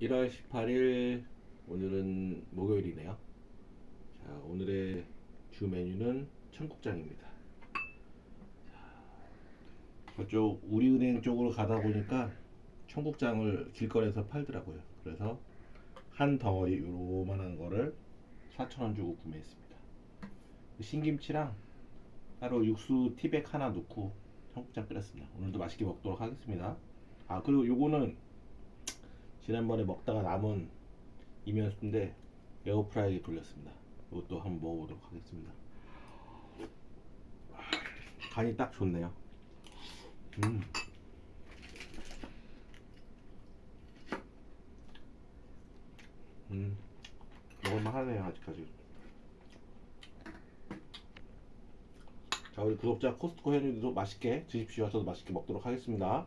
1월 18일 오늘은 목요일이네요. 자, 오늘의 주 메뉴는 청국장입니다. 자, 저쪽 우리은행 쪽으로 가다 보니까 청국장을 길거리에서 팔더라고요. 그래서 한 덩어리 요만한 거를 4,000원 주고 구매했습니다. 그 신김치랑 따로 육수 티백 하나 넣고 청국장 끓였습니다. 오늘도 맛있게 먹도록 하겠습니다. 아 그리고 요거는 지난번에 먹다가 남은 이면수인데 에어프라이기에 돌렸습니다. 이것도 한번 먹어보도록 하겠습니다. 간이 딱 좋네요. 음. 음. 먹을만 하네요, 아직까지. 자, 우리 구독자 코스트코 회원님들도 맛있게 드십시오. 저도 맛있게 먹도록 하겠습니다.